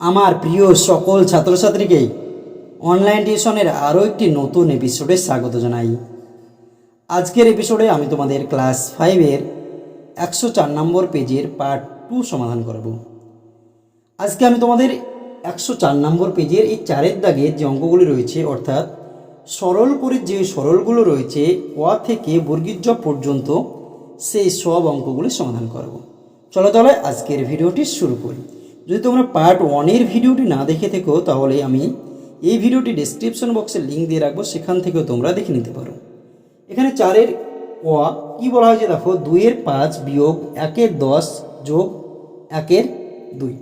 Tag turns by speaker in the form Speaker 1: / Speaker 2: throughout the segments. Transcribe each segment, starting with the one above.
Speaker 1: আমার প্রিয় সকল ছাত্রছাত্রীকে অনলাইন টিউশনের আরও একটি নতুন এপিসোডে স্বাগত জানাই। আজকের এপিসোডে আমি তোমাদের ক্লাস ফাইভের একশো চার নম্বর পেজের পার্ট টু সমাধান করব। আজকে আমি তোমাদের একশো চার নম্বর পেজের এই চারের দাগে যে অঙ্কগুলি রয়েছে, অর্থাৎ সরল করে যে সরলগুলো রয়েছে অ থেকে বর্গীর জ পর্যন্ত সেই সব অঙ্কগুলি সমাধান করব। চলো তাহলে আজকের ভিডিওটি শুরু করি। যদি তোমরা পার্ট ওয়ানের ভিডিওটি না দেখে থেকো, তাহলে আমি এই ভিডিওটি ডেসক্রিপশন বক্সে লিঙ্ক দিয়ে রাখব, সেখান থেকেও তোমরা দেখে নিতে পারো। এখানে চারের অ কি বলা হয়েছে দেখো? দুইয়ের পাঁচ বিয়োগ একের দশ যোগ একের দুই।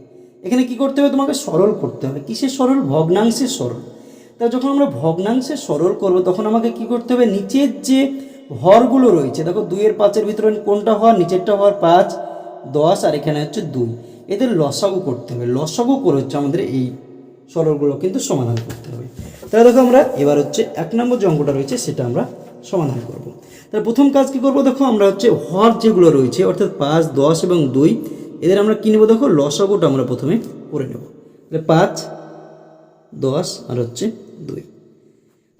Speaker 1: এখানে কি করতে হবে? তোমাকে সরল করতে হবে। কিসের সরল? ভগ্নাংশের সরল। তা যখন আমরা ভগ্নাংশের সরল করব, তখন আমাকে কি করতে হবে? নিচের যে হরগুলো রয়েছে, দেখো দুইয়ের পাঁচের ভিতরে কোনটা হওয়ার, নিচেরটা হওয়ার পাঁচ, দশ, আর এখানে হচ্ছে দুই। এদের লসাগু করতে হবে। লসাগু করে হচ্ছে আমাদের এই সরলগুলো কিন্তু সমাধান করতে হবে। তাহলে দেখো আমরা, এবার হচ্ছে এক নম্বর যে অঙ্কটা রয়েছে, সেটা আমরা সমাধান করব। তাহলে প্রথম কাজ কি করব? দেখো আমরা হচ্ছে হর যেগুলো রয়েছে, অর্থাৎ পাঁচ, দশ এবং দুই, এদের আমরা কি নেব? দেখো লসাগুটা আমরা প্রথমে করে নেব। তাহলে পাঁচ, দশ আর হচ্ছে দুই।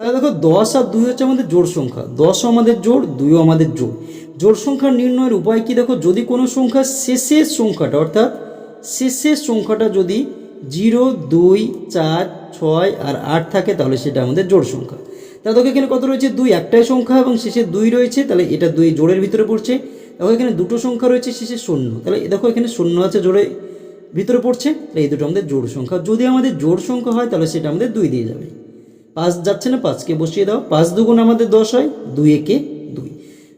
Speaker 1: তাহলে দেখো দশ আর দুই হচ্ছে আমাদের জোড় সংখ্যা। দশও আমাদের জোড়, দুইও আমাদের জোড়। জোড় সংখ্যা নির্ণয়ের উপায় কি? দেখো যদি কোনো সংখ্যা শেষের সংখ্যাটা, অর্থাৎ শেষের সংখ্যাটা যদি জিরো, দুই, চার, ছয় আর আট থাকে, তাহলে সেটা আমাদের জোড় সংখ্যা। তাহলে দেখো এখানে কত রয়েছে? দুই একটাই সংখ্যা এবং শেষে দুই রয়েছে, তাহলে এটা দুই জোড়ের ভিতরে পড়ছে। দেখো এখানে দুটো সংখ্যা রয়েছে, শেষে শূন্য। তাহলে দেখো এখানে শূন্য আছে জোড়ে ভিতরে পড়ছে, তাহলে এই দুটো আমাদের জোড় সংখ্যা। যদি আমাদের জোড় সংখ্যা হয়, তাহলে সেটা আমাদের দুই দিয়ে যাবে। পাঁচ যাচ্ছে না, পাঁচকে বসিয়ে দাও। পাঁচ দুগুণ আমাদের দশ হয়, দুই একে দুই।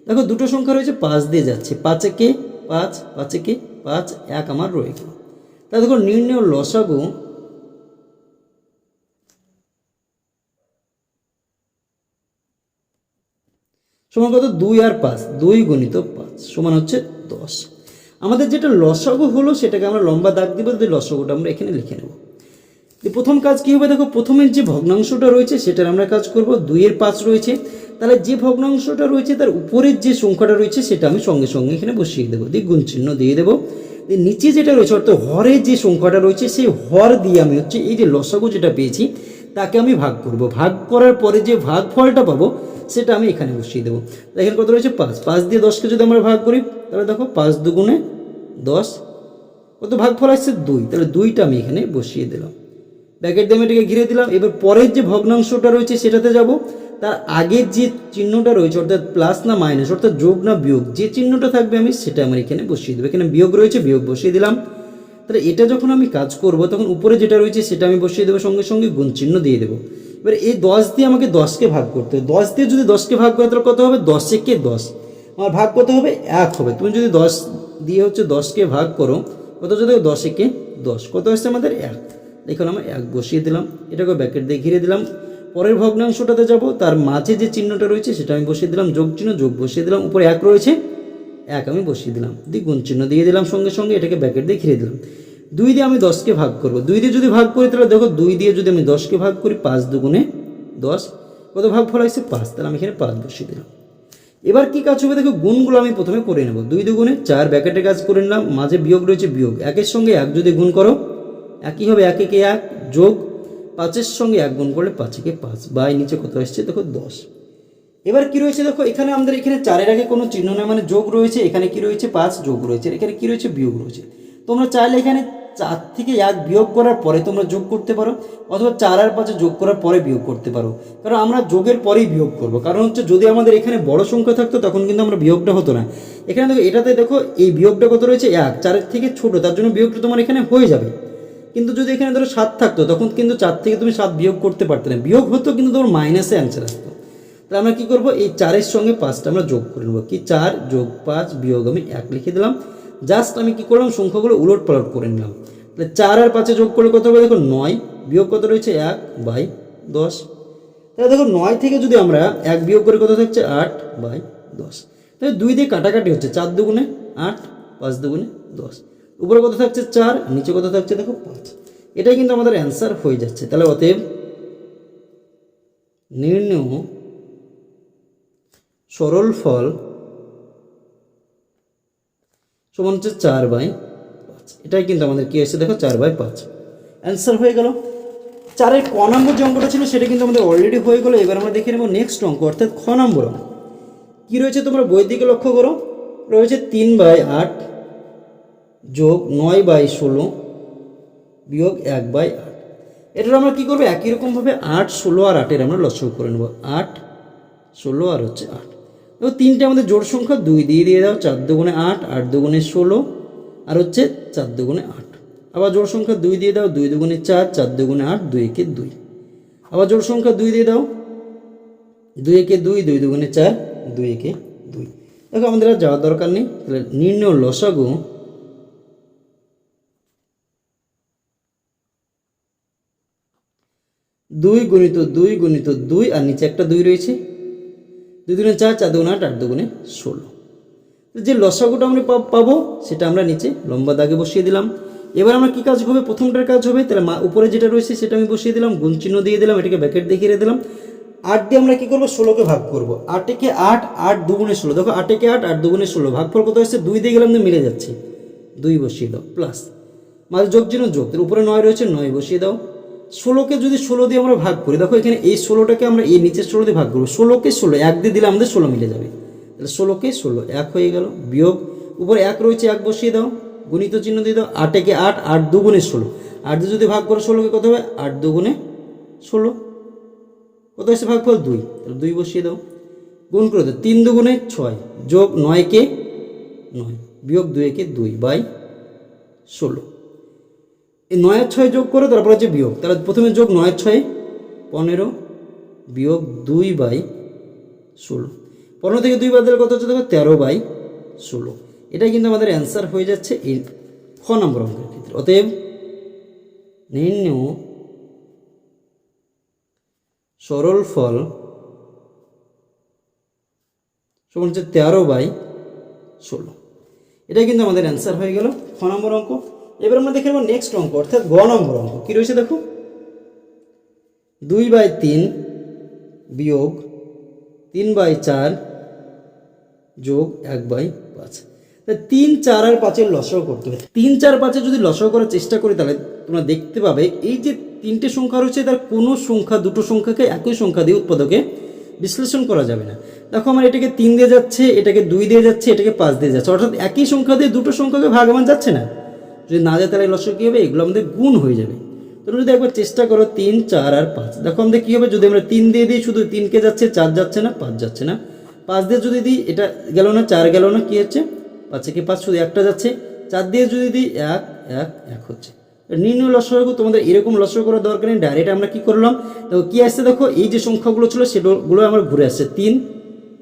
Speaker 1: দেখো দুটো সংখ্যা রয়েছে, পাঁচ দিয়ে যাচ্ছে। পাঁচ একে পাঁচ পাঁচ একে পাঁচ, এক আমার রয়ে গেল। দেখো নির্ণয় লসাগু সমান কত? দুই আর পাঁচ, দুই গণিত পাঁচ, সমান হচ্ছে দশ। আমাদের যেটা লসাগু হলো, সেটাকে আমরা লম্বা দাগ দিব, যদি লসাগুটা আমরা এখানে লিখে নেব। প্রথম কাজ কী হবে? দেখো, প্রথমের যে ভগ্নাংশটা রয়েছে, সেটার আমরা কাজ করব দুইয়ের পাঁচ রয়েছে। তাহলে যে ভগ্নাংশটা রয়েছে, তার উপরের যে সংখ্যাটা রয়েছে, সেটা আমি সঙ্গে সঙ্গে এখানে বসিয়ে দেবো। দিয়ে গুণ চিহ্ন দিয়ে দেবো। নিচে যেটা রয়েছে, অর্থাৎ হরের যে সংখ্যাটা রয়েছে, সেই হর দিয়ে আমি হচ্ছে এই যে লসাগু যেটা পেয়েছি, তাকে আমি ভাগ করব। ভাগ করার পরে যে ভাগ ফলটা পাবো, সেটা আমি এখানে বসিয়ে দেবো। এখানে কত রয়েছে, পাঁচ। পাঁচ দিয়ে দশকে যদি আমরা ভাগ করি, তাহলে দেখো, পাঁচ দুগুণে দশ, কত ভাগ ফল আসছে? দুই। তাহলে দুইটা আমি এখানে বসিয়ে দিলাম। ব্যাকেট দিয়ে আমি এটাকে ঘিরে দিলাম। এবার পরের যে ভগ্নাংশটা রয়েছে, সেটাতে যাব। তার আগের যে চিহ্নটা রয়েছে, অর্থাৎ প্লাস না মাইনাস অর্থাৎ যোগ না বিয়োগ, যে চিহ্নটা থাকবে আমি সেটা আমার এখানে বসিয়ে দেবো। এখানে বিয়োগ রয়েছে, বিয়োগ বসিয়ে দিলাম। তাহলে এটা যখন আমি কাজ করব, তখন উপরে যেটা রয়েছে সেটা আমি বসিয়ে দেবো, সঙ্গে সঙ্গে গুণ চিহ্ন দিয়ে দেবো। এবার এই দশ দিয়ে আমাকে দশকে ভাগ করতে হবে। দশ দিয়ে যদি দশকে ভাগ করে, তাহলে কত হবে? দশ একে দশ। আমার ভাগ কত হবে? এক হবে। তুমি যদি দশ দিয়ে হচ্ছে দশকে ভাগ করো, কত যদি দশ একে দশ। কত হচ্ছে আমাদের? এক। দেখুন আমরা এক বসিয়ে দিলাম। এটাকে ব্যাকেট দিয়ে ঘিরে দিলাম। পরের ভগ্নাংশটাতে যাব, তার মাঝে যে চিহ্নটা রয়েছে সেটা আমি বসিয়ে দিলাম, যোগ চিহ্ন, যোগ বসিয়ে দিলাম, উপরে এক রয়েছে, এক আমি বসিয়ে দিলাম দিয়ে গুণ চিহ্ন দিয়ে দিলাম সঙ্গে সঙ্গে, এটাকে ব্যাকেট দিয়ে ঘিরে দিলাম। দুই দিয়ে আমি দশকে ভাগ করব, দুই দিয়ে যদি ভাগ করি তাহলে দেখো দুই দিয়ে যদি আমি দশকে ভাগ করি পাঁচ দুগুণে দশ, কত ভাগ ফল আসছে পাঁচ, তাহলে আমি এখানে পাঁচ বসিয়ে দিলাম। এবার কি কাজ হবে দেখো, গুণগুলো আমি প্রথমে করে নেব, দুই দুগুণে চার ব্যাকেটে কাজ করে নিলাম, মাঝে বিয়োগ রয়েছে বিয়োগ, একের সঙ্গে এক যদি গুণ করো, একই হবে এক একে এক, যোগ পাঁচের সঙ্গে এক গুণ করলে পাঁচ একে পাঁচ, বাই নিচে কত আসছে দেখো দশ। এবার কি রয়েছে? দেখো, এখানে আমাদের এখানে চারের আগে কোনো চিহ্ন নয় মানে যোগ রয়েছে। এখানে কি রয়েছে? পাঁচ যোগ রয়েছে। এখানে কি রয়েছে? বিয়োগ রয়েছে। তোমরা চাইলে এখানে চার থেকে এক বিয়োগ করার পরে তোমরা যোগ করতে পারো, অথবা চার আর পাঁচে যোগ করার পরে বিয়োগ করতে পারো। কারণ আমরা যোগের পরেই বিয়োগ করব। কারণ হচ্ছে, যদি আমাদের এখানে বড় সংখ্যা থাকতো, তখন কিন্তু আমরা বিয়োগটা হতো না। এখানে দেখো, এটাতে দেখো, এই বিয়োগটা কত রয়েছে? এক। চারের থেকে ছোট, তার জন্য বিয়োগটা তোমার এখানে হয়ে যাবে। কিন্তু যদি এখানে ধরো সাত থাকতো, তখন কিন্তু চার থেকে তুমি সাত বিয়োগ করতে পারতে না। বিয়োগ হতো কিন্তু তোমার মাইনাসে অ্যান্সার আসতো। তাহলে আমরা কী করব? এই চারের সঙ্গে পাঁচটা আমরা যোগ করে নেব। কি চার যোগ পাঁচ বিয়োগ আমি এক লিখে দিলাম। জাস্ট আমি কী করলাম? সংখ্যাগুলো উলট পালট করে নিলাম। তাহলে চার আর পাঁচে যোগ করলে কত হবে? দেখো নয়। বিয়োগ কত রয়েছে? এক বাই দশ। তাহলে দেখো নয় থেকে যদি আমরা এক বিয়োগ করে কত থাকছে? আট বাই দশ। তাহলে দুই দিয়ে কাটাকাটি হচ্ছে চার দুগুণে আট, পাঁচ দুগুণে দশ। উপরে কত থাকছে? চার। নিচে কত থাকছে? দেখো পাঁচ। এটাই কিন্তু আমাদের অ্যান্সার হয়ে যাচ্ছে। তাহলে অতএব নির্ণয় সরল ফল সমান হচ্ছে চার বাই পাঁচ। এটাই কিন্তু আমাদের কি এসেছে দেখো চার বাই পাঁচ। অ্যান্সার হয়ে গেল। চারের ক নম্বর যে অঙ্কটা ছিল, সেটা কিন্তু আমাদের অলরেডি হয়ে গেলো। এবার আমরা দেখে নেব নেক্সট অঙ্ক, অর্থাৎ খ নম্বর অঙ্ক। কী রয়েছে তোমরা বইয়ের দিকে লক্ষ্য করো? রয়েছে তিন বাই আট যোগ নয় বাই ষোলো বিয়োগ এক বাই আট। এটার আমরা কী করব? একই রকমভাবে আট, ষোলো আর আটের আমরা লসক করে নেব। আট, ষোলো আর হচ্ছে আট। দেখো, তিনটে আমাদের জোড় সংখ্যা, দুই দিয়ে দিয়ে দাও, চার দুগুণে আট আট দুগুণে ষোলো, আর হচ্ছে চার দুগুণে আট। আবার জোড় সংখ্যা দুই দিয়ে দাও, দুই দুগুণে চার চার দুগুণে আট, দুই একে দুই। আবার জোড় সংখ্যা দুই দিয়ে দাও, দুই একে দুই দুই দুগুণে চার, দুই একে দুই। দেখো, আমাদের আর যাওয়ার দরকার নেই। তাহলে নির্ণয় লসাগু দুই গুণিত দুই গুণিত দুই আর নিচে একটা দুই রয়েছে। দুই দুগুণে চার চার দুগুণে আট আট দুগুণে ষোলো। যে লসাগুটা আমরা পাবো, সেটা আমরা নিচে লম্বা দাগে বসিয়ে দিলাম। এবার আমরা কি কাজ হবে প্রথমটার কাজ হবে, তাহলে মা উপরে যেটা রয়েছে সেটা আমি বসিয়ে দিলাম, গুণ চিহ্ন দিয়ে দিলাম, এটাকে ব্যাকেট দেখিয়ে দিলাম। আট দিয়ে আমরা কী করব? ষোলোকে ভাগ করব। আটেকে আট আট দুগুণে ষোলো। দেখো, আটেকে আট আট দুগুণে ষোলো। ভাগ ভাগফল কত হচ্ছে দুই দিয়ে গেলাম মিলে যাচ্ছে। দুই বসিয়ে দাও, প্লাস। মাঝে যোগ চিহ্ন যোগ উপরে নয় রয়েছে, নয় বসিয়ে দাও। ষোলোকে যদি ষোলো দিয়ে আমরা ভাগ করি, দেখো এখানে এই ষোলোটাকে আমরা এই নিচের ষোলো দিয়ে ভাগ করব। ষোলোকে ষোলো, এক দিয়ে দিলে আমাদের ষোলো মিলে যাবে। তাহলে ষোলোকে ষোলো, এক হয়ে গেল, বিয়োগ, উপরে এক রয়েছে, এক বসিয়ে দাও, গুণিত চিহ্ন দিয়ে দাও আটেকে আট আট দুগুণে ষোলো। আট দিয়ে যদি ভাগ করো, ষোলোকে কত হবে? আট দুগুণে ষোলো। কত হচ্ছে ভাগফল দুই। তাহলে দুই বসিয়ে দাও, গুণ করে দাও, তিন দুগুণে ছয়, যোগ নয়কে নয়, বিয়োগ দুইকে দুই বাই ষোলো। এই নয়ের ছয় যোগ করে তারপর হচ্ছে বিয়োগ। তাহলে প্রথমে যোগ নয়ের ছয়, পনেরো বিয়োগ দুই বাই ষোলো। পনেরো থেকে দুই বাদ কত হচ্ছে দেখো? তেরো বাই ষোলো। এটাই কিন্তু আমাদের অ্যান্সার হয়ে যাচ্ছে এই খ নম্বর অঙ্কের ক্ষেত্রে। অতএব নির্ণয় সরল ফল সমান হচ্ছে তেরো বাই ষোলো। এটাই কিন্তু আমাদের অ্যান্সার হয়ে গেল খ নম্বর অঙ্ক। এবার আমরা দেখে নেব নেক্সট অঙ্ক, অর্থাৎ গ নম্বর অঙ্ক। কী রয়েছে দেখো? দুই বাই তিন বিয়োগ তিন বাই চার যোগ এক বাই পাঁচ। তিন, চার আর পাঁচের লসাও করতে হবে। তিন, চার পাঁচে যদি লসাও করার চেষ্টা করি, তাহলে তোমরা দেখতে পাবে, এই যে তিনটে সংখ্যা রয়েছে, তার কোনো সংখ্যা, দুটো সংখ্যাকে একই সংখ্যা দিয়ে উৎপাদকে বিশ্লেষণ করা যাবে না। দেখো আমার এটাকে তিন দিয়ে যাচ্ছে, এটাকে দুই দিয়ে যাচ্ছে, এটাকে পাঁচ দিয়ে যাচ্ছে। অর্থাৎ একই সংখ্যা দিয়ে দুটো সংখ্যাকে ভাগ আমার যাচ্ছে না। যদি না যায় তাহলে লসক কী হবে? এগুলো আমাদের গুণ হয়ে যাবে। তোমরা যদি একবার চেষ্টা করো তিন, চার আর পাঁচ, দেখো আমাদের কী হবে? যদি আমরা তিন দিয়ে দিই, শুধু তিনকে যাচ্ছে, চার যাচ্ছে না, পাঁচ যাচ্ছে না। পাঁচ দিয়ে যদি দিই, এটা গেল না, চার গেল না, কী হচ্ছে? পাঁচে কি পাঁচ? শুধু একটা যাচ্ছে। চার দিয়ে যদি দিই, এক এক এক হচ্ছে। নির্ণয় লসগু তোমাদের এরকম লসগু করার দরকার নেই। ডাইরেক্ট আমরা কী করলাম? দেখো, কী আসছে? দেখো, এই যে সংখ্যাগুলো ছিল, সেগুলো আমার ঘুরে আসছে। তিন,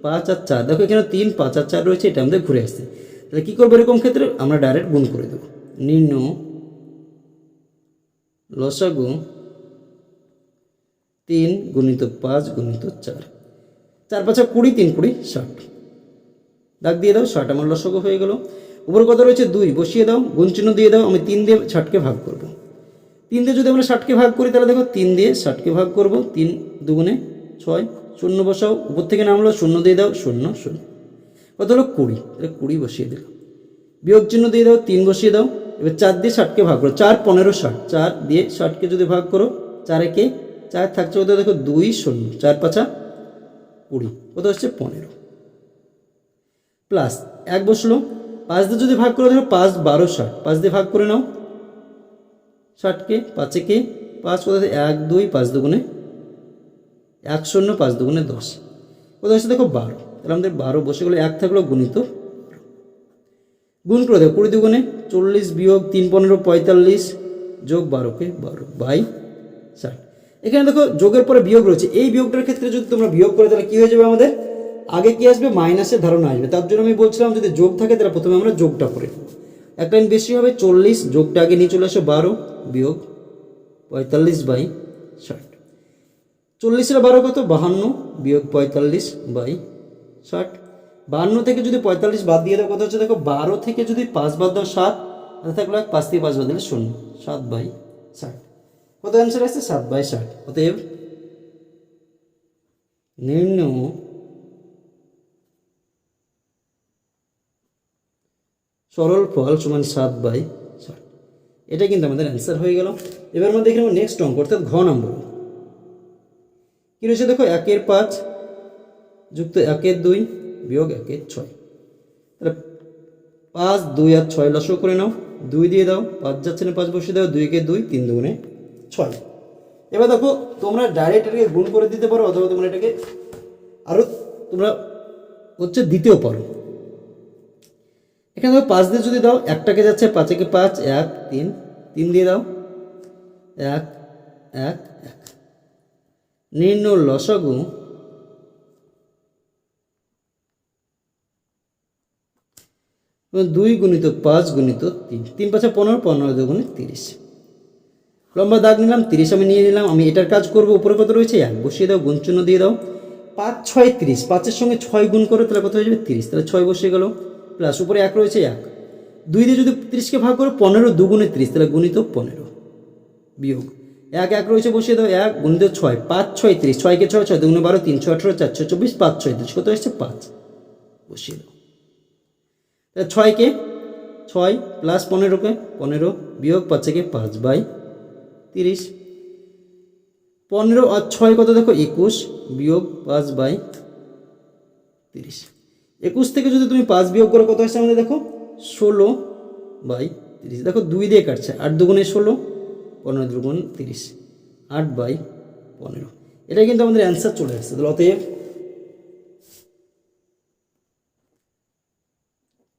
Speaker 1: পাঁচ আর চার। দেখো, এখানে তিন, পাঁচ আর চার রয়েছে, এটা আমাদের ঘুরে আসছে। তাহলে কী করব এরকম ক্ষেত্রে? আমরা ডাইরেক্ট গুণ করে দেবো। নির্ণয় লসাগু তিন গুণিত পাঁচ গুণিত চার। চার পাঁচা কুড়ি, তিন কুড়ি ষাট। দাগ দিয়ে দাও, ষাট আমার লসাগু হয়ে গেল। উপর কত রয়েছে দুই, বসিয়ে দাও, গুণ চিহ্ন দিয়ে দাও, আমি তিন দিয়ে ষাটকে ভাগ করব। তিন দিয়ে যদি আমরা ষাটকে ভাগ করি, তাহলে দেখো তিন দিয়ে ষাটকে ভাগ করব, তিন দুগুণে ছয়, শূন্য বসাও, উপর থেকে নামলো, শূন্য দিয়ে দাও, শূন্য শূন্য। কত হলো? কুড়ি। তাহলে কুড়ি বসিয়ে দিলাম। বিয়োগ চিহ্ন দিয়ে দাও, তিন বসিয়ে দাও এবার চার দিয়ে ষাটকে ভাগ করো। চার পনেরো ষাট। চার দিয়ে ষাটকে যদি ভাগ করো, চার একে চার থাকছে কত দেখো দুই শূন্য। চার পাঁচা কুড়ি। কত হচ্ছে? পনেরো। প্লাস এক বসল। পাঁচ দিয়ে যদি ভাগ করে, দেখো পাঁচ বারো ষাট। পাঁচ দিয়ে ভাগ করে নাও। ষাটকে, পাঁচে কে? পাঁচ হচ্ছে? এক, দুই, পাঁচ দুগুণে এক শূন্য, পাঁচ দুগুণে দশ। কত হচ্ছে? দেখো বারো। তাহলে আমাদের বারো বসে গেলো। এক থাকল গুণিত গুণ করে দেবো কুড়ি দুগুণে চল্লিশ বিয়োগ তিন পনেরো, পঁয়তাল্লিশ যোগ বারোকে বারো, বাই ষাট। এখানে দেখো, যোগের পরে বিয়োগ রয়েছে। এই বিয়োগটার ক্ষেত্রে যদি তোমরা বিয়োগ করে, তাহলে কী হয়ে যাবে আমাদের? আগে কি আসবে? মাইনাসের ধারণা আসবে। তার জন্য আমি বলছিলাম, যদি যোগ থাকে, তাহলে প্রথমে আমরা যোগটা করে। এক লাইন বেশি হবে, চল্লিশ, যোগটা আগে নিয়ে চলে আসে, বারো, বিয়োগ পঁয়তাল্লিশ বাই ষাট। চল্লিশের বারো কত? বাহান্ন, বিয়োগ পঁয়তাল্লিশ বাই ষাট। বাহান্ন থেকে যদি পঁয়তাল্লিশ বাদ দিয়ে দাও কত হচ্ছে দেখো বারো থেকে যদি পাঁচ বাদ দাও, সাত, তাহলে থাকল এক, পাঁচ থেকে পাঁচ বাদ দিলে শূন্য। সাত বাই ষাট। কত অ্যান্সার আসছে? সাত বাই ষাট। অতএব নিম্ন সরল ফল সমান সাত বাই ষাট। এটা কিন্তু আমাদের অ্যান্সার হয়ে গেল। এবার আমরা দেখে নেব নেক্সট অঙ্ক, অর্থাৎ ঘ নম্বর কী রয়েছে দেখো? একের পাঁচ যুক্ত একের দুই। বিয়োগ একের ছয়। তাহলে পাঁচ, দুই আর ছয় লসও করে নাও। দুই দিয়ে দাও, পাঁচ যাচ্ছে না, পাঁচ বসিয়ে দাও, দুইকে দুই, তিন দুগুণে ছয়। এবার দেখো, তোমরা ডাইরেক্ট এটাকে গুণ করে দিতে পারো, অথবা তোমরা এটাকে আরও তোমরা হচ্ছে দিতেও পারো। এখানে দেখো, পাঁচ দিয়ে যদি দাও, একটাকে যাচ্ছে পাঁচেকে পাঁচ, এক, তিন তিন দিয়ে দাও, এক এক এক। নির্ণ লসাগু দুই গুণিত পাঁচ গুণিত তিন। তিন পাঁচে পনেরো পনেরো দুগুণে তিরিশ। লম্বা দাগ নিলাম, তিরিশ আমি নিয়ে নিলাম, আমি এটার কাজ করব, উপরে কত রয়েছে? এক, বসিয়ে দাও গুণ চিহ্ন দিয়ে দাও। পাঁচ, ছয়, তিরিশ। পাঁচের সঙ্গে ছয় গুণ করে, তাহলে কত হয়ে যাবে? তিরিশ। তাহলে ছয় বসিয়ে গেল। প্লাস উপরে এক রয়েছে, এক। দুই দিয়ে যদি তিরিশকে ভাগ করো, পনেরো দুগুণে তিরিশ, তাহলে গুণিত পনেরো। বিয়োগ। এক এক রয়েছে, বসিয়ে দাও, এক, গুণিত ছয়। পাঁচ, ছয়, তিরিশ। ছয়কে ছয় ছয়, দুগুণে বারো তিনশো আঠেরো চারশো চব্বিশ, পাঁচ, ছয়, তিরিশ। কত এসছে? পাঁচ। বসিয়ে দাও। তাহলে ছয়কে ছয় প্লাস পনেরোকে পনেরো বিয়োগ পাঁচকে পাঁচ বাই তিরিশ। পনেরো আর ছয় কত দেখো? একুশ বিয়োগ পাঁচ বাই তিরিশ। একুশ থেকে যদি তুমি পাঁচ বিয়োগ করো, কত আসছে আমাদের দেখো? ষোলো বাই তিরিশ। দেখো দুই দিয়ে কাটছে, আট দুগুণে ষোলো, পনেরো দুগুণ তিরিশ, আট বাই পনেরো। এটা কিন্তু আমাদের অ্যান্সার চলে আসছে। তাহলে অতএব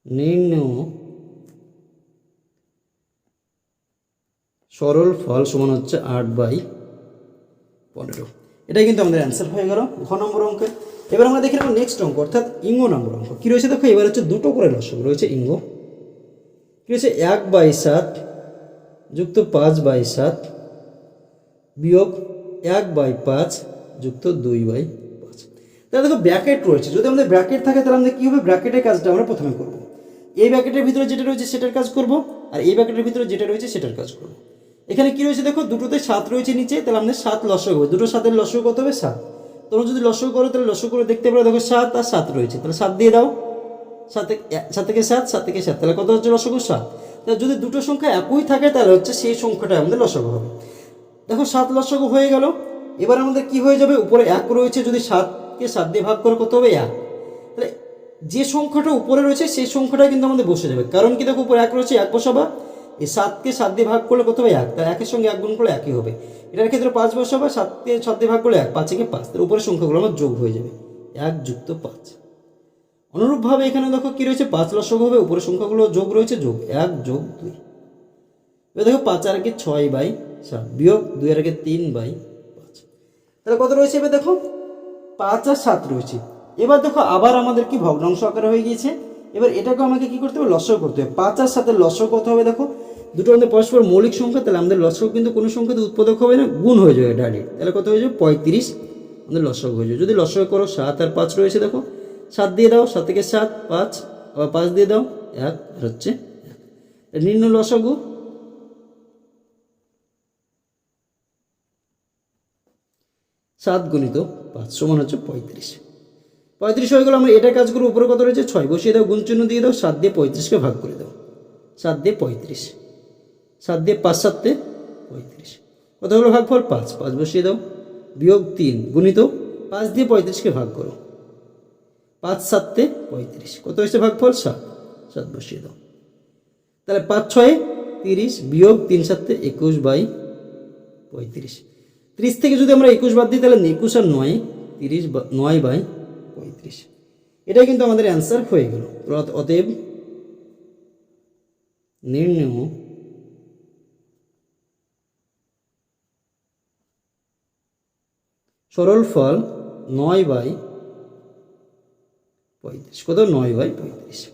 Speaker 1: নির্ণয় সরল ফল সমান হচ্ছে আট বাই পনেরো। এটাই কিন্তু আমাদের অ্যান্সার হয়ে গেল ঘ নম্বর অঙ্কের এবার আমরা দেখে নেব নেক্সট অঙ্ক, অর্থাৎ ইঙ্গ নম্বর অঙ্ক। কী রয়েছে? দেখো, এবার হচ্ছে দুটো করে লসক রয়েছে ইঙ্গ। কী রয়েছে? এক বাই সাত যুক্ত পাঁচ বাই সাত বিয়োগ এক বাই পাঁচ যুক্ত দুই বাই পাঁচ। তাহলে দেখো, ব্র্যাকেট রয়েছে। যদি আমাদের ব্র্যাকেট থাকে, তাহলে আমাদের কী হবে? ব্র্যাকেটের কাজটা আমরা প্রথমে করব। এই ব্র্যাকেটের ভিতরে যেটা রয়েছে সেটার কাজ করব, আর এই ব্র্যাকেটের ভিতরে যেটা রয়েছে সেটার কাজ করব। এখানে কি রয়েছে দেখো? দুটোতে সাত রয়েছে নিচে, তাহলে আমাদের সাত লসক হবে। দুটো সাতের লসক কত হবে? সাত। তোমরা যদি লসক করো, তাহলে লসক করে দেখতে পারো, দেখো সাত আর সাত রয়েছে। তাহলে সাত দিয়ে দাও। সাত সাত থেকে সাত সাত থেকে সাত। তাহলে কত হচ্ছে লসক সাত? তাহলে যদি দুটো সংখ্যা একই থাকে, তাহলে হচ্ছে সেই সংখ্যাটা আমাদের লসক হবে। দেখো সাত লসক হয়ে গেল। এবার আমাদের কি হয়ে যাবে? উপরে এক রয়েছে, যদি সাতকে সাত দিয়ে ভাগ করে, কত হবে? এক। যে সংখ্যাটা উপরে রয়েছে, সেই সংখ্যাটা কিন্তু আমাদের বসে যাবে। কারণ কি দেখো, উপরে এক রয়েছে, এক বসাবা। এই সাতকে সাত দিয়ে ভাগ করলে কত হবে? এক। তার একের সঙ্গে এক গুণ করলে একই হবে। এটার ক্ষেত্রে পাঁচ বসাবা, সাতকে সাত দিয়ে ভাগ করলে এক পাঁচে পাঁচ। তার উপরের সংখ্যাগুলো আমার যোগ হয়ে যাবে। এক যুক্ত পাঁচ। অনুরূপভাবে এখানে দেখো কি রয়েছে? পাঁচ লসক হবে, উপরের সংখ্যাগুলো যোগ রয়েছে, যোগ এক, যোগ দুই। এবার দেখো পাঁচ আর একে ছয় বাই সাত বিয়োগ দুই আর একে তিন বাই পাঁচ। তাহলে কত রয়েছে এবার দেখো? পাঁচ আর সাত রয়েছে। এবার দেখো, আবার আমাদের কি ভগ্নাংশ আকারে হয়ে গিয়েছে। এবার এটাকে আমাকে কি করতে হবে? লসক করতে হবে। পাঁচ আর সাথে লসক কত হবে দেখো? দুটো আমাদের পরস্পর মৌলিক সংখ্যা, তাহলে আমাদের লসক কিন্তু কোনো সংখ্যাতে উৎপাদক হবে না, গুণ হয়ে যাবে ডাইরেক্ট। তাহলে কত হয়ে যাবে? পঁয়ত্রিশ। আমাদের লসক হয়ে যাবে। যদি লসক করো, সাত আর পাঁচ রয়েছে দেখো। সাত দিয়ে দাও, সাত থেকে সাত, পাঁচ, আবার পাঁচ দিয়ে দাও, এক, আর হচ্ছে এক। নিম্ন লসগু সাত গুণিত পাঁচ সমান হচ্ছে পঁয়ত্রিশ। পঁয়ত্রিশ হয়ে গেল, আমরা এটা কাজ করব উপরে কত রয়েছে? ছয়। বসিয়ে দাও, গুণ চিহ্ন দিয়ে দাও, সাত দিয়ে পঁয়ত্রিশকে ভাগ করে দাও। সাত দিয়ে পঁয়ত্রিশ। সাত দিয়ে পাঁচ, সাতে পঁয়ত্রিশ। কত হলো ভাগফল পাঁচ। পাঁচ বসিয়ে দাও। বিয়োগ তিন, গুণিত, পাঁচ দিয়ে পঁয়ত্রিশকে ভাগ করো। পাঁচ, সাতে পঁয়ত্রিশ। কত হয়েছে ভাগফল সাত। সাত বসিয়ে দাও। তাহলে পাঁচ, ছয়ে, তিরিশ, বিয়োগ তিন, সাতে একুশ বাই পঁয়ত্রিশ। ত্রিশ থেকে যদি আমরা একুশ বাদ দিই, তাহলে একুশ আর নয়, তিরিশ নয় বাই এটাই কিন্তু আমাদের অ্যান্সার হয়ে গেল। অতএব নির্ণয়। সরল ফল নয় বাই পঁয়ত্রিশ। কত? নয় বাই পঁয়ত্রিশ।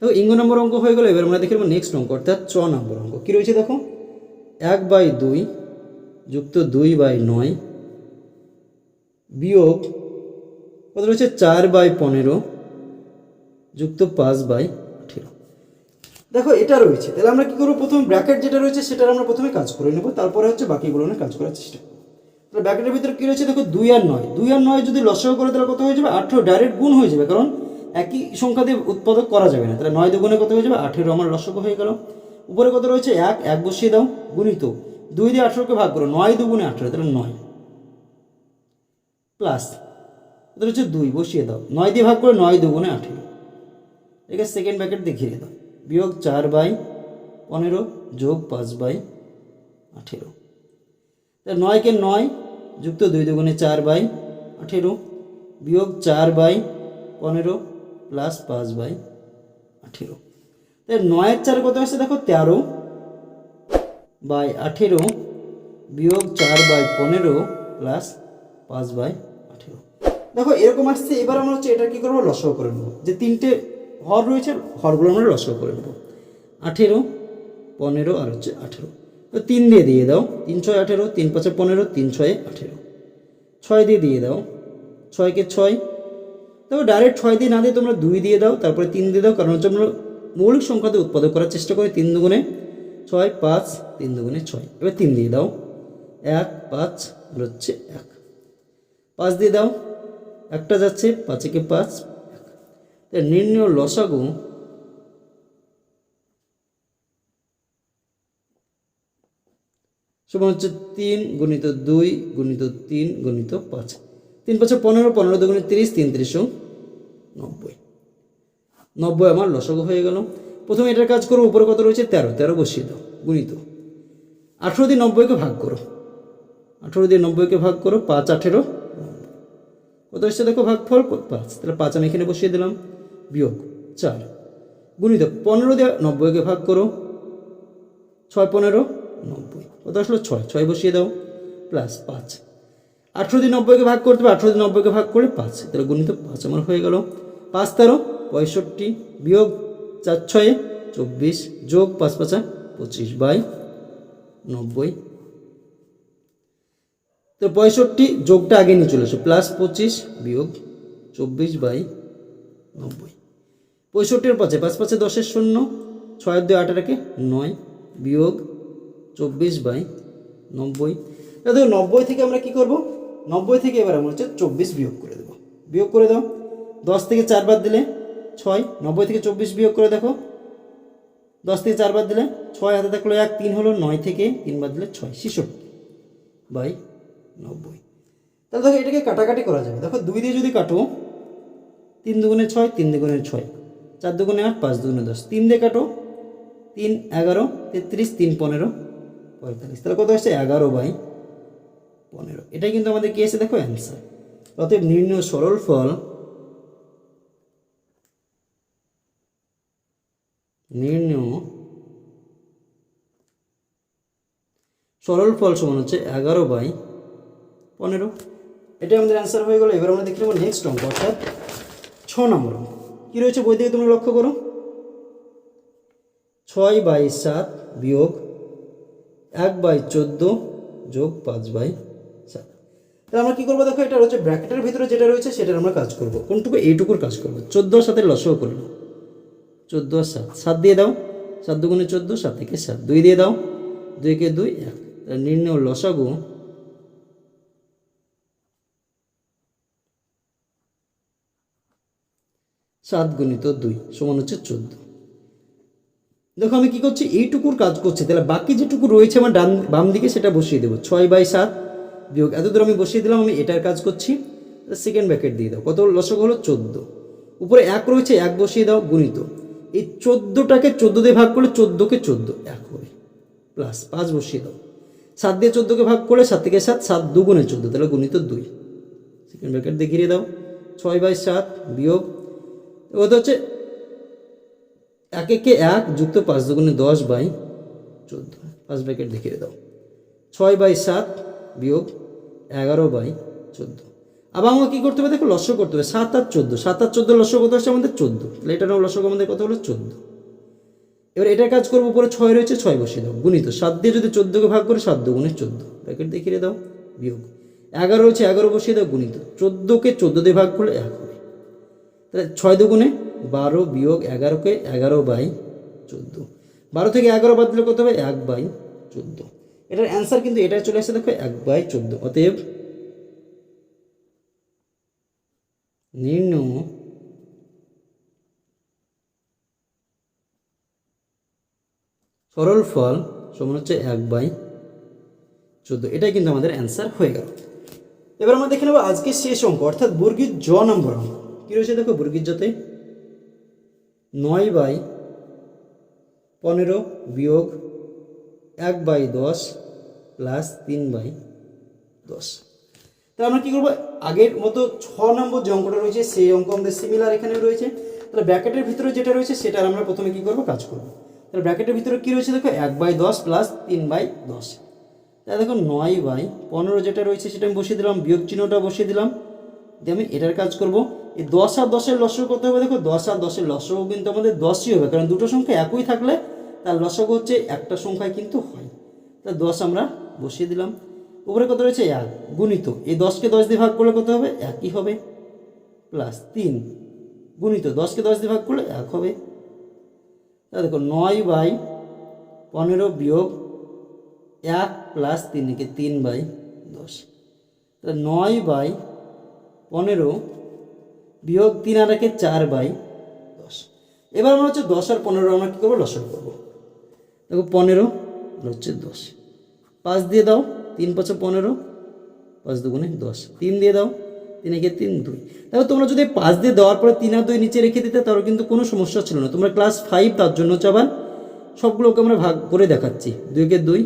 Speaker 1: দেখো, ইঙ্গ নম্বর অঙ্ক হয়ে গেল, এবার আমরা দেখে নেক্সট অঙ্ক, অর্থাৎ চ নম্বর অঙ্ক। কী রয়েছে দেখো? এক বাই দুই যুক্ত দুই বাই নয় বিয়োগ কত রয়েছে চার বাই পনেরো যুক্ত পাঁচ বাই আঠেরো। দেখো, এটা রয়েছে। তাহলে আমরা কি করব? প্রথমে ব্র্যাকেট যেটা রয়েছে, সেটার আমরা প্রথমে কাজ করে নেব। তারপরে হচ্ছে বাকিগুলো নিয়ে কাজ করার চেষ্টা। তাহলে ব্র্যাকেটের ভিতরে কী রয়েছে? দেখো, দুই আর নয়। দুই আর নয় যদি লসও করে, তাহলে কত হয়ে যাবে? আঠেরো ডাইরেক্ট গুণ হয়ে যাবে, কারণ একই সংখ্যা দিয়ে উৎপাদক করা যাবে না। তাহলে নয় দুগুণে কত হয়ে যাবে? আঠেরো আমার লসক হয়ে গেল। উপরে কত রয়েছে? এক এক বসিয়ে দাও, গুণিত। দুই দিয়ে আঠেরোকে ভাগ করো, নয় দুগুণে আঠেরো, তাহলে নয়। প্লাস এটা হচ্ছে দুই, বসিয়ে দাও। নয় দিয়ে ভাগ করে নয় দুগুণে আঠেরো। আছে সেকেন্ড ব্র্যাকেট দেখিয়ে দাও। বিয়োগ চার বাই পনেরো যোগ পাঁচ বাই আঠেরো। তাহলে নয়কে নয় যুক্ত দুই দুগুণে চার বাই আঠেরো, বিয়োগ চার বাই পনেরো প্লাস পাঁচ বাই আঠেরো। তাহলে নয়ের চার কত আসছে দেখো, তেরো বাই আঠেরো, বিয়োগ চার বাই পনেরো প্লাস পাঁচ বাই আঠেরো। দেখো, এরকম আসছে, এবার আমরা হচ্ছে এটা কী করব, লসও করে নেব। যে তিনটে হর রয়েছে, হরগুলো আমরা লসও করে নেব। আঠেরো, পনেরো আর হচ্ছে আঠেরো। তো তিন দিয়ে দিয়ে দাও, তিন ছয় আঠেরো, তিন পাঁচে পনেরো, তিন ছয়ে আঠেরো। ছয় দিয়ে দিয়ে দাও, ছয়কে ছয়। তবে ডাইরেক্ট ছয় দিয়ে না দিয়ে তোমরা দুই দিয়ে দাও, তারপরে তিন দিয়ে দাও, কারণ হচ্ছে আমরা মৌলিক সংখ্যাতে উৎপাদক করার চেষ্টা করি তিন দুগুণে ছয়, পাঁচ, তিন দুগুণে ছয়। এবার তিন দিয়ে দাও, এক, পাঁচ হচ্ছে এক। পাঁচ দিয়ে দাও একটা যাচ্ছে, পাঁচেকে পাঁচ। নির্ণয় লসাগু সমান হচ্ছে তিন গুণিত দুই গুণিত তিন গুণিত পাঁচ। তিন পাঁচে পনেরো পনেরো দুগুণে তিরিশ, তিন তিরিশও নব্বই। নব্বই আমার লসগু হয়ে গেল। প্রথমে এটার কাজ করো, উপরে কত রয়েছে? তেরো তেরো বসিয়ে দাও, গুণিত। আঠেরো দিয়ে নব্বইকে ভাগ করো। আঠেরো দিয়ে নব্বইকে ভাগ করো, পাঁচ আঠেরো। কত এসছে দেখো ভাগ ফল পাঁচ। তাহলে পাঁচ আমি এখানে বসিয়ে দিলাম। বিয়োগ চার। গুণিত পনেরো দিয়ে নব্বইকে ভাগ করো। ছয় পনেরো, নব্বই। কত আসলো? ছয়। ছয় বসিয়ে দাও। প্লাস পাঁচ। আঠেরো দিন নব্বইকে ভাগ করতে হবে। আঠেরো দিন নব্বইকে ভাগ করে পাঁচ। তাহলে গুণিত পাঁচ আমার হয়ে গেল। পাঁচ তেরো, পঁয়ষট্টি। বিয়োগ চার ছয়ে চব্বিশ যোগ পাঁচ পাঁচা পঁচিশ বাই নব্বই। তো পঁয়ষট্টি যোগটা আগে নিয়ে চলে এসো প্লাস পঁচিশ বিয়োগ চব্বিশ বাই নব্বই। পঁয়ষট্টির পাঁচে, পাঁচ পাঁচে দশের শূন্য ছয়ের দুই আঠারোকে নয় বিয়োগ চব্বিশ বাই নব্বই। দেখো, নব্বই থেকে আমরা কি করব? নব্বই থেকে এবার আমরা হচ্ছে চব্বিশ বিয়োগ করে দেবো। বিয়োগ করে দাও, দশ থেকে চার বাদ দিলে ছয়, নব্বই থেকে চব্বিশ বিয়োগ করে দেখো। দশ থেকে চার বাদ দিলে ছয়, হাতে থাকল এক, তিন হলো নয় থেকে তিন বাদ দিলে ছয়, ছেষট্টি বাই নব্বই। তাহলে দেখো এটাকে কাটাকাটি করা যাবে। দেখো দুই দিয়ে যদি কাটো, তিন দুগুণে ছয়, তিন দুগুণে ছয়। চার দুগুণে আট, পাঁচ দুগুণে দশ। তিন দিয়ে কাটো, তিন, এগারো, তেত্রিশ, তিন, পনেরো, পঁয়তাল্লিশ। তাহলে কত হচ্ছে এগারো বাই পনেরো। এটাই কিন্তু আমাদের কি আছে? দেখো অ্যান্সার অতএব নির্ণয় সরল ফল নির্ণয় সরল ফল সমান হচ্ছে এগারো বাই পনেরো। এটা আমাদের অ্যান্সার হয়ে গেল। এবার আমরা দেখে নেব নেক্সট অঙ্ক, অর্থাৎ ছ নম্বর অঙ্ক। কী রয়েছে বই থেকে তোমরা লক্ষ্য করো? ছয় বাই সাত বিয়োগ এক বাই চোদ্দ যোগ পাঁচ বাই সাত। তাহলে আমরা কী করব দেখো, এটা হচ্ছে ব্র্যাকেটের ভিতরে যেটা রয়েছে, সেটার আমরা কাজ করব। কোনটুকু এইটুকুর কাজ করব? চোদ্দোর সাথে লসও করল চোদ্দ আর সাত। সাত দিয়ে দাও। সাত দুগুণে চোদ্দ, সাত থেকে সাত। দুই দিয়ে দাও। দুইকে দুই, এক। নির্ণয় লসাগু সাত গুণিত দুই সমান হচ্ছে চোদ্দ। দেখো আমি কি করছি? এইটুকুর কাজ করছি। তাহলে বাকি যেটুকু রয়েছে আমার ডান, বাম দিকে সেটা বসিয়ে দেবো। ছয় বাই সাত বিয়োগ, এত দূর আমি বসিয়ে দিলাম, আমি এটার কাজ করছি। সেকেন্ড ব্যাকেট দিয়ে দাও। কত লসক হলো? চোদ্দ। উপরে এক রয়েছে, এক বসিয়ে দাও, গুণিত। এই চোদ্দোটাকে চোদ্দ দিয়ে ভাগ করলে চোদ্দোকে চোদ্দ, এক হবে। প্লাস পাঁচ বসিয়ে দাও। সাত দিয়ে চোদ্দোকে ভাগ করলে সাত থেকে সাত সাত দুগুণে চোদ্দ, তাহলে গুণিত দুই। সেকেন্ড ব্র্যাকেট দেখিয়ে দাও। ছয় বাই সাত বিয়োগ ওটা হচ্ছে এক একে এক যুক্ত পাঁচ দুগুণে দশ বাই চোদ্দ। পাঁচ ব্র্যাকেট দেখিয়ে দাও। ছয় বাই সাত বিয়োগ এগারো বাই চোদ্দ। আবার আমাকে কী করতে হবে? দেখো লস্য করতে হবে। সাত আর চোদ্দ। সাত আর চোদ্দ লস্য কত আসছে আমাদের? চোদ্দ। তাহলে এটার লস্য আমাদের কত হলো? চোদ্দ। এবার এটার কাজ করব, উপরে ছয় রয়েছে, ছয় বসিয়ে দাও। গুণিত, সাত দিয়ে যদি চোদ্দোকে ভাগ করে, সাত দুগুণে চোদ্দ। ব্র্যাকেট দেখিয়ে দাও। বিয়োগ। এগারো রয়েছে, এগারো বসিয়ে দাও, গুণিত। চোদ্দোকে চোদ্দ দিয়ে ভাগ করলে এক ছয় দুগুণে বারো বিয়োগ এগারোকে এগারো বাই চোদ্দ। বারো থেকে এগারো বাদ দিলে কত হবে? এক বাই চোদ্দ। এটার অ্যান্সার কিন্তু এটা চলে আসছে, দেখো, এক বাই চোদ্দ। অতএব নির্ণয় সরল ফল সমান হচ্ছে এক বাই চোদ্দ। এটাই কিন্তু আমাদের অ্যান্সার হয়ে গেল। এবার আমরা দেখে নেব আজকে শেষ অঙ্ক, অর্থাৎ বর্গীর জ নম্বর অঙ্ক। কী রয়েছে দেখো বর্গীর জতে? নয় বাই পনেরো বিয়োগ এক বাই দশ প্লাস তিন বাই দশ। তাহলে আমরা কী করব? আগের মতো ছ নম্বর যে অঙ্কটা রয়েছে, সেই অঙ্ক আমাদের সিমিলার এখানে রয়েছে। তাহলে ব্র্যাকেটের ভিতরে যেটা রয়েছে, সেটা আমরা প্রথমে কী করব? কাজ করব। তাহলে ব্র্যাকেটের ভিতরে কী রয়েছে দেখো? এক বাই দশ প্লাস তিন বাই দশ। তাহলে দেখো নয় বাই পনেরো যেটা রয়েছে, সেটা আমি বসিয়ে দিলাম, বিয়োগ চিহ্নটা বসিয়ে দিলাম। দিয়ে আমি এটার কাজ করব। এই দশ আর দশের লসক করতে হবে। দেখো, দশ আর দশের লসক কিন্তু আমাদের দশই হবে, কারণ দুটো সংখ্যা একই থাকলে তার লসক হচ্ছে, একটা সংখ্যায় কিন্তু হয়। তা দশ আমরা বসিয়ে দিলাম। উপরে কত রয়েছে? এক। গুণিত। এই দশকে দশ দিয়ে ভাগ করলে কত হবে? একই হবে। প্লাস তিন। গুণিত। দশকে দশ দিয়ে ভাগ করলে এক হবে। তা দেখো, নয় বাই পনেরো বিয়োগ এক প্লাস তিনকে তিন বাই দশ। তা নয় বাই পনেরো বিয়োগ তিন আর একে চার বাই দশ। এবার আমরা হচ্ছে দশ আর পনেরো, আমরা কী করব? লসক করব। দেখো পনেরো হচ্ছে দশ। পাঁচ দিয়ে দাও, তিন পাঁচে পনেরো, পাঁচ দুগুণে দশ। তিন দিয়ে দাও, তিন একে তিন, দুই। দেখো তোমরা যদি পাঁচ দিয়ে দেওয়ার পরে তিন আর দুই নিচে রেখে দিতে, তাহলে কিন্তু কোনো সমস্যা ছিল না। তোমরা ক্লাস ফাইভ তার জন্য চাবান সবগুলোকে আমরা ভাগ করে দেখাচ্ছি। দুই একে দুই,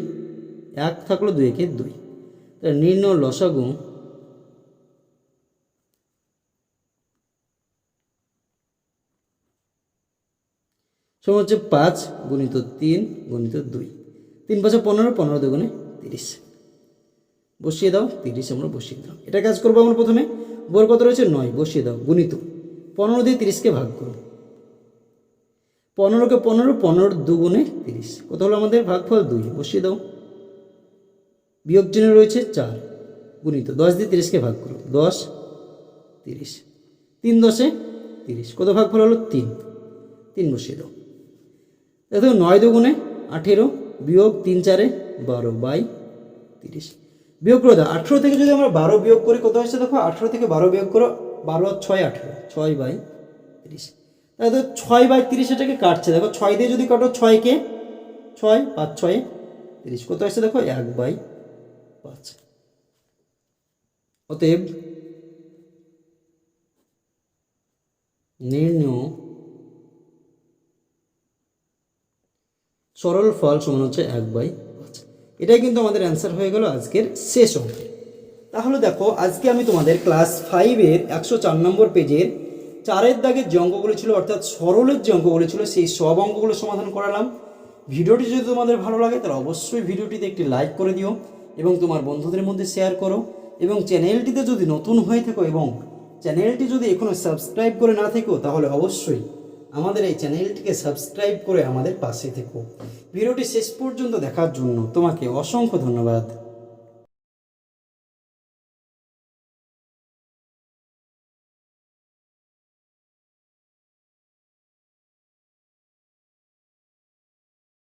Speaker 1: এক থাকল দুই একে দুই। তাহলে নির্ণয় লসাগু সমান হচ্ছে পাঁচ গুণিত তিন গুণিত দুই। তিন পাঁচে পনেরো পনেরো দুগুণে তিরিশ। বসিয়ে দাও, তিরিশ আমরা বসিয়ে দিলাম। এটা কাজ করব আমরা প্রথমে। বোর কত রয়েছে? নয়। বসিয়ে দাও, গুণিত। পনেরো দিয়ে তিরিশকে ভাগ করো। পনেরোকে পনেরো পনেরো দুগুণে তিরিশ। কত হলো আমাদের? ভাগফল দুই। বসিয়ে দাও। বিয়োগ চিহ্ন রয়েছে চার। গুণিত। দশ দিয়ে তিরিশকে ভাগ করো। দশ, তিরিশ। তিন দশে তিরিশ। কত ভাগফল হলো? তিন। তিন বসিয়ে দাও। দেখো নয় দুগুণে আঠেরো বিয়োগ তিন চারে বারো বাই তিরিশ। বিয়োগ করে দাও, আঠেরো থেকে যদি আমরা বারো বিয়োগ করি, কত হচ্ছে দেখো? আঠেরো থেকে বারো বিয়োগ করো, বারো আর ছয় আঠেরো, ছয় বাই তিরিশ। তো ছয় বাই তিরিশ এটাকে কাটছে। দেখো, ছয় দিয়ে যদি কাটো ছয়কে ছয়, পাঁচ, ছয়ে, তিরিশ। কত আসছে দেখো? এক বাই পাঁচ। অতএব, নির্ণয় সরল ফল সমান হচ্ছে এক বাই পাঁচ। এটাই কিন্তু আমাদের অ্যান্সার হয়ে গেল আজকের শেষ অঙ্ক। তাহলে দেখো, আজকে আমি তোমাদের ক্লাস ফাইভের একশো চার নম্বর পেজের চারের দাগের যে অঙ্কগুলো ছিল, অর্থাৎ সরলের যে অঙ্কগুলো ছিল, সেই সব অঙ্কগুলো সমাধান করালাম। ভিডিওটি যদি তোমাদের ভালো লাগে, তাহলে অবশ্যই ভিডিওটিতে একটি লাইক করে দিও এবং তোমার বন্ধুদের মধ্যে শেয়ার করো এবং চ্যানেলটিতে যদি নতুন হয়ে থাকো এবং চ্যানেলটি যদি এখনও সাবস্ক্রাইব করে না থেকো, তাহলে অবশ্যই আমাদের এই চ্যানেলটিকে সাবস্ক্রাইব করে আমাদের পাশে থেকো। ভিডিওটি শেষ পর্যন্ত দেখার জন্য তোমাকে অসংখ্য ধন্যবাদ।